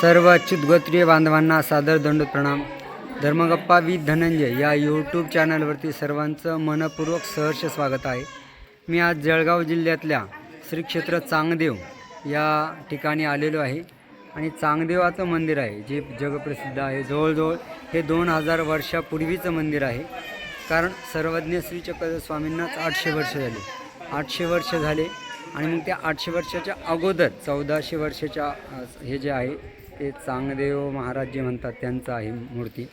सर्व अच्युतगोत्रीय बांधवांना सादर दंड प्रणाम. धर्मगप्पा वी धनंजय या यूट्यूब चॅनलवरती सर्वांचं मनपूर्वक सहर्ष स्वागत आहे. मी आज जळगाव जिल्ह्यातल्या श्री क्षेत्र चांगदेव या ठिकाणी आलेलो आहे आणि चांगदेवाचं मंदिर आहे जे जगप्रसिद्ध आहे. जवळजवळ हे दोन हजार वर्षापूर्वीचं मंदिर आहे. कारण सर्वज्ञ श्री चक्र स्वामींनाच आठशे वर्ष झाले. आठशे वर्ष झाले आणि मग त्या आठशे वर्षाच्या अगोदर चौदाशे वर्षाच्या हे जे आहे ते चांगदेव महाराज जे म्हणतात त्यांचं आहे मूर्ती.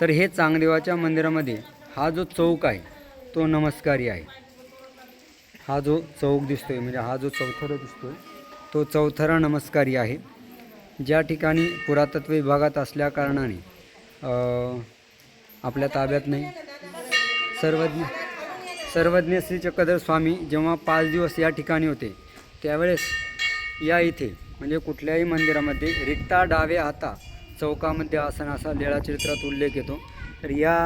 तर हे चांगदेवाच्या मंदिरामध्ये हा जो चौक आहे तो नमस्कारी आहे. हा जो चौक दिसतो आहे म्हणजे हा जो चौथरा दिसतो तो चौथरा नमस्कारी आहे. ज्या ठिकाणी पुरातत्व विभागात असल्या कारणाने आपल्या ताब्यात नाही. सर्वज्ञ सर्वज्ञ श्री चक्रधर स्वामी जेव्हा पाच दिवस या ठिकाणी होते त्यावेळेस या इथे म्हणजे कुठल्याही मंदिरामध्ये रिक्ता डाव्या हाता चौकामध्ये आसन असा लेळाचरित्रात उल्लेख येतो. तर या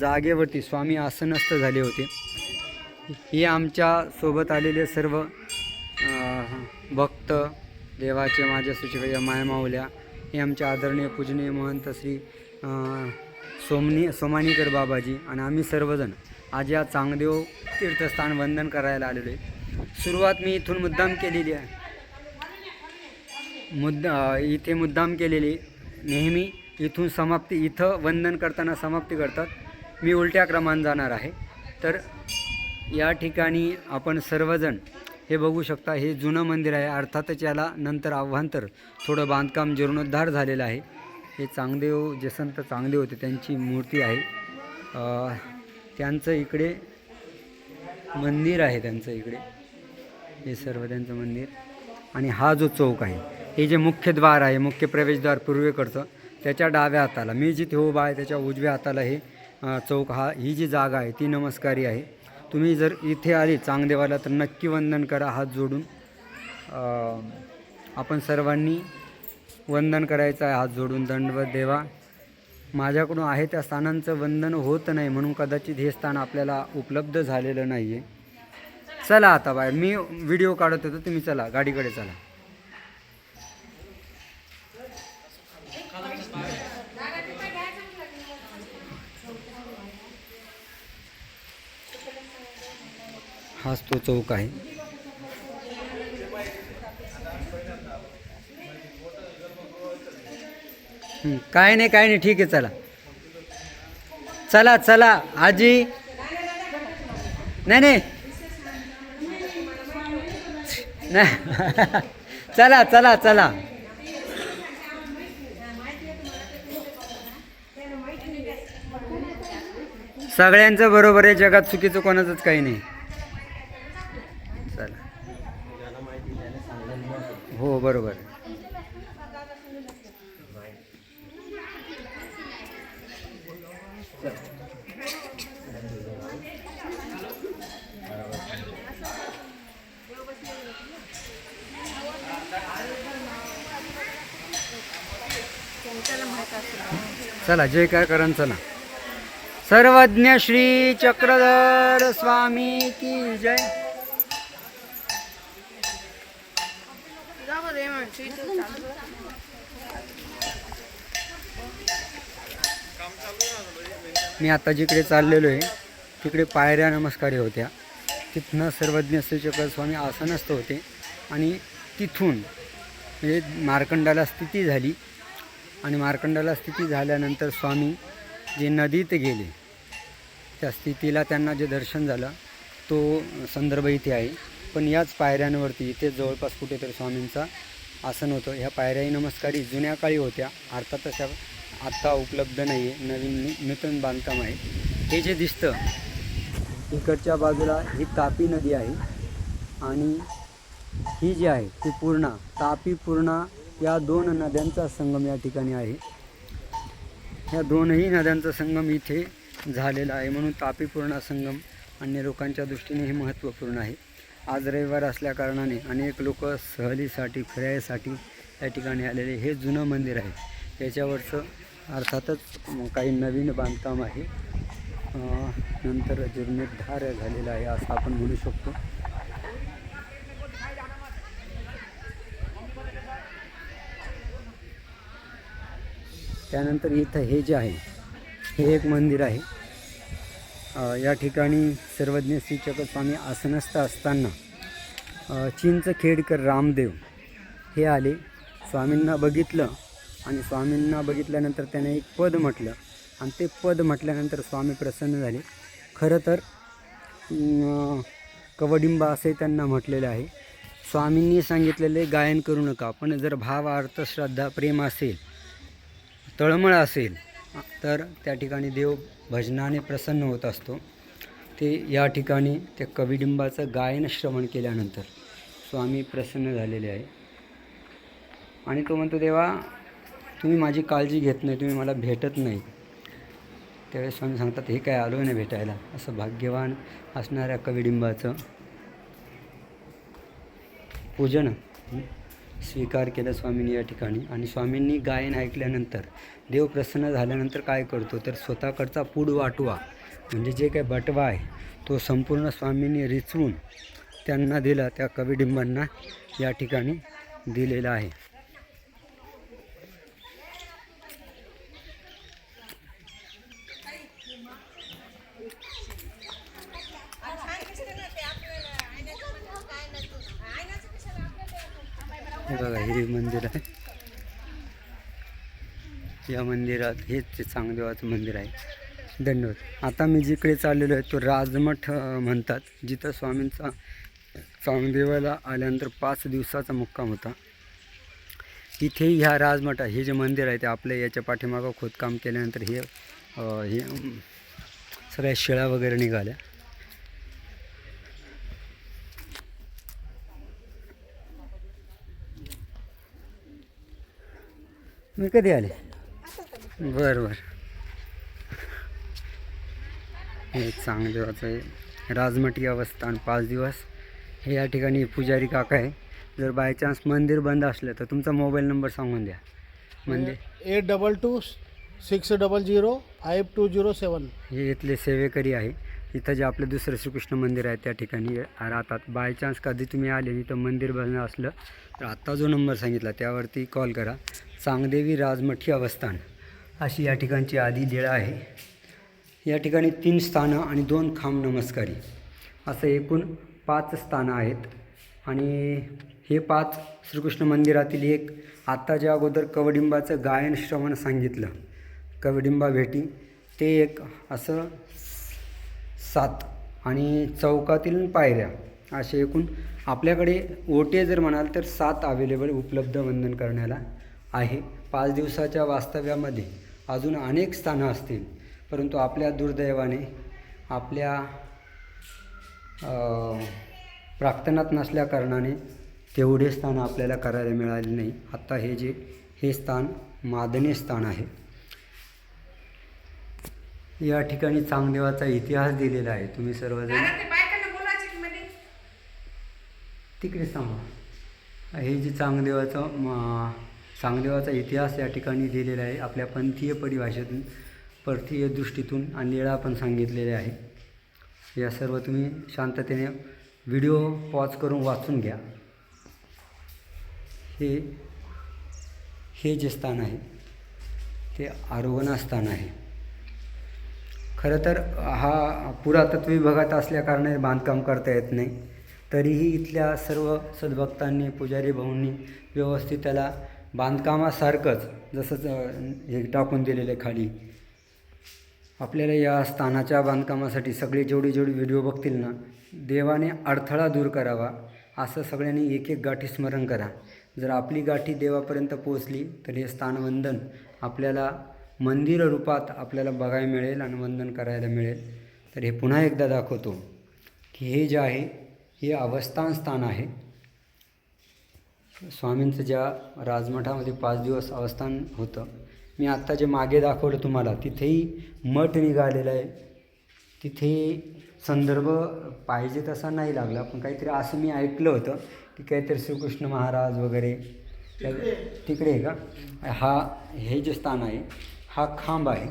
जागेवरती स्वामी आसनस्थ झाले होते. हे आमच्यासोबत आलेले सर्व भक्त देवाचे माझ्या सुचिवय मायमावल्या हे आमचे आदरणीय पूजनीय महंत श्री सोमनी सोमानीकर बाबाजी आणि आम्ही सर्वजण आज या चांगदेव तीर्थस्थान वंदन करायला आलेलो आहे. सुरुवात मी इथून मुद्दाम केलेली आहे. मुद्दा इथे मुद्दाम केलेली. नेहमी इथून समाप्ती इथं वंदन करताना समाप्ती करतात. मी उलट्या क्रमाने जाणार आहे. तर या ठिकाणी आपण सर्वजण हे बघू शकता हे जुनं मंदिर आहे. अर्थातच याला नंतर आव्हांतर थोडं बांधकाम जीर्णोद्धार झालेलं आहे. हे चांगदेव जे संत चांगदेव होते त्यांची मूर्ती आहे. त्यांचं इकडे मंदिर आहे त्यांचं इकडे. हे सर्व त्यांचं मंदिर. आणि हा जो चौक आहे हे जे मुख्य द्वार आहे मुख्य प्रवेशद्वार पूर्वेकडचं त्याच्या डाव्या हाताला मी जिथे उभा आहे त्याच्या उजव्या हाताला हे चौक हा ही जी जागा आहे ती नमस्कारी आहे. तुम्ही जर इथे आले चांगदेवाला तर नक्की वंदन करा हात जोडून. आपण सर्वांनी वंदन करायचं आहे हात जोडून दंडवत देवा. माझ्याकडून आहे त्या स्थानांचं वंदन होत नाही म्हणून कदाचित हे स्थान आपल्याला उपलब्ध झालेलं नाही आहे चला आता बाहेर मी व्हिडिओ काढत होतो तुम्ही चला गाडीकडे चला. हाच तो चौक आहे. काय नाही काय नाही ठीक आहे चला. चला चला आजी. नाही. नाही. चला चला चला. सगळ्यांचं बरोबर आहे जगात चुकीचं कोणाचंच काही नाही चला हो बरोबर. चला जय काय करण चला. सर्वज्ञ श्री चक्रधर स्वामी की जय. मी आता जिकडे चाललेलो आहे तिकडे पायऱ्या नमस्कारी होत्या. तिथनं सर्वज्ञ श्री चक्र स्वामी आसनस्थ होते आणि तिथून म्हणजे मार्कंडाला स्थिती झाली. आणि मार्कंडाला स्थिती झाल्यानंतर स्वामी जे नदीत गेले त्या स्थितीला त्यांना जे दर्शन झालं तो संदर्भ इथे आहे. पण याच पायऱ्यांवरती इथे जवळपास कुठेतरी स्वामींचा आसन होतं. ह्या पायऱ्याही नमस्कारी जुन्या काळी होत्या. अर्थात तशा आत्ता उपलब्ध नाही आहे नवीन नूतन बांधकाम आहे. हे जे दिसतं इकडच्या बाजूला ही तापी नदी आहे. आणि ही जी आहे ती पूर्णा तापी पूर्णा या दोन नद्यांचा संगम या ठिकाणी आहे. ह्या दोनही नद्यांचा संगम इथे झालेला आहे. म्हणून तापी पूर्णा संगम अन्य लोकांच्या दृष्टीने हे महत्त्वपूर्ण आहे. आज रविवार असल्या कारणाने अनेक लोक सहलीसाठी फिरायसाठी या ठिकाणी आलेले. हे जुनं मंदिर आहे. त्याच्यावरचं अर्थातच काही नवीन बांधकाम आहे. नंतर जीर्णोद्धार झालेला आहे असं आपण म्हणू शकतो. त्यानंतर इथं हे जे आहे हे एक मंदिर आहे. या ठिकाणी सर्वज्ञ श्री चक्रस्वामी आसनस्थ असताना चिंच खेडकर रामदेव हे आले. स्वामींना बघितलं आणि स्वामींना बघितल्यानंतर त्याने एक पद म्हटलं आणि ते पद म्हटल्यानंतर स्वामी प्रसन्न झाले. खरं तर कवडिंबा असे त्यांना म्हटलेले आहे. स्वामींनी सांगितलेले गायन करू नका पण जर भाव अर्थ श्रद्धा प्रेम असेल तळमळ असेल तर त्या ठिकाणी देव भजनाने प्रसन्न होत असतो. ते या ठिकाणी त्या कविडिंबाचं गायन श्रवण केल्यानंतर स्वामी प्रसन्न झालेले आहे. आणि तो म्हणतो देवा तुम्ही माझी काळजी घेत नाही तुम्ही मला भेटत नाही. त्यावेळेस स्वामी सांगतात हे काय आलो नाही भेटायला? असं भाग्यवान असणाऱ्या कविडिंबाचं पूजन. स्वीकार केला स्वामींनी या ठिकाणी. आणि स्वामींनी गायन ऐकल्यानंतर देव प्रसन्न झाल्यानंतर काय करतो? तर स्वतःकडचा पूड वाटवा म्हणजे जे काही बटवा आहे तो संपूर्ण स्वामींनी रिचवून त्यांना दिला त्या कविडिंबांना या ठिकाणी दिलेला आहे. बघा हे मंदिर आहे. या मंदिरात हेच ते चांगदेवाचं मंदिर आहे. धन्यवाद. आता मी जिकडे चाललेलो आहे तो राजमठ म्हणतात. जिथं स्वामींचा चांगदेवाला आल्यानंतर पाच दिवसाचा मुक्काम होता. तिथेही ह्या राजमठा हे जे मंदिर आहे ते आपल्या याच्या पाठीमागं खोदकाम केल्यानंतर हे हे सगळ्या शिळा वगैरे निघाल्या. मी कधी आले? बरं बरं. हे चांगदेवाचं आहे. राजमठी अवस्थान पाच दिवस. हे या ठिकाणी पुजारी काका आहे. जर बाय चान्स मंदिर बंद असलं तर तुमचा मोबाईल नंबर सांगून द्या. मंदिर. Eight double two six double zero five two zero seven. हे इथले सेवेकरी आहे. इथं जे आपलं दुसरं श्रीकृष्ण मंदिर आहे त्या ठिकाणी राहतात. बाय चान्स कधी तुम्ही आले इथं मंदिर बंद असलं तर आत्ता जो नंबर सांगितला त्यावरती कॉल करा. चांगदेवी राजमठी अवस्थान अशी या ठिकाणची आधी लेळा आहे. या ठिकाणी तीन स्थानं आणि दोन खांब नमस्कारी. असं एकूण पाच स्थानं आहेत. आणि हे पाच श्रीकृष्ण मंदिरातील एक आत्ताच्या अगोदर कवडिंबाचं गायन श्रवण सांगितलं कवडिंबा भेटी ते एक असं सात आणि चौकातील पायऱ्या असे एकूण आपल्याकडे ओटे जर म्हणाल तर सात अवेलेबल उपलब्ध वंदन करण्याला आहे. पाच दिवसाच्या वास्तव्यामध्ये अजून अनेक स्थानं असतील परंतु आपल्या दुर्दैवाने आपल्या प्रार्थनात नसल्या कारणाने तेवढे स्थान आपल्याला करायला मिळाले नाही. आत्ता हे जे हे स्थान मादने स्थान आहे. या ठिकाणी चांगदेवाचा इतिहास दिलेला आहे. तुम्ही सर्वजण तिकडे सांगा हे जे चांगदेवाचं चांगदेवाचा इतिहास या ठिकाणी दिलेला आहे. आपल्या पंथीय परिभाषेतून परतीय दृष्टीतून आणि निळा पण सांगितलेले आहे. या सर्व तुम्ही शांततेने व्हिडिओ पॉज करून वाचून घ्या. हे हे जे स्थान आहे ते आरोहणा स्थान आहे. खरं तर हा पुरातत्व विभागात असल्याकारणाने बांधकाम करता येत नाही. तरीही इथल्या सर्व सद्भक्तांनी पुजारी भाऊंनी व्यवस्थित त्याला बांधकामासारखंच जसंच हे टाकून दिलेलं आहे खाली. आपल्याला या स्थानाच्या बांधकामासाठी सगळे जेवढे जेवढे व्हिडिओ बघतील ना देवाने अडथळा दूर करावा असं सगळ्यांनी एक एक गाठी स्मरण करा. जर आपली गाठी देवापर्यंत पोचली तर हे स्थानवंदन आपल्याला मंदिर रूपात आपल्याला बघायला मिळेल आणि वंदन करायला मिळेल. तर हे पुन्हा एकदा दाखवतो की हे जे आहे हे अवस्थान स्थान आहे. स्वामींचं ज्या राजमठामध्ये पाच दिवस अवस्थान होतं मी आत्ता जे मागे दाखवलं तुम्हाला तिथेही मठ निघालेला आहे. तिथे संदर्भ पाहिजे तसा नाही लागला पण काहीतरी असं मी ऐकलं होतं की काहीतरी श्रीकृष्ण महाराज वगैरे तिकडे आहे. का? हा हे जे स्थान आहे हा खांब आहे.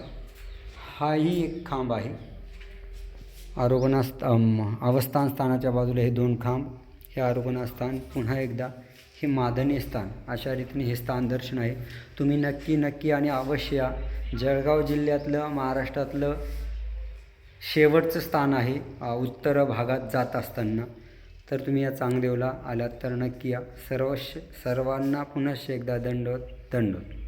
हाही एक खांब आहे. आरोपणास्थ अवस्थान स्थानाच्या बाजूला हे दोन खांब. हे आरोपणास्थान पुन्हा एकदा हे मादनी स्थान अशा रीतीने हे स्थान दर्शन आहे. तुम्ही नक्की नक्की आणि अवश्य या. जळगाव जिल्ह्यातलं महाराष्ट्रातलं शेवटचं स्थान आहे उत्तर भागात जात असताना. तर तुम्ही या चांगदेवला आलात तर नक्की या. सर्व सर्वांना पुनश्च एकदा दंडवत दंडवत.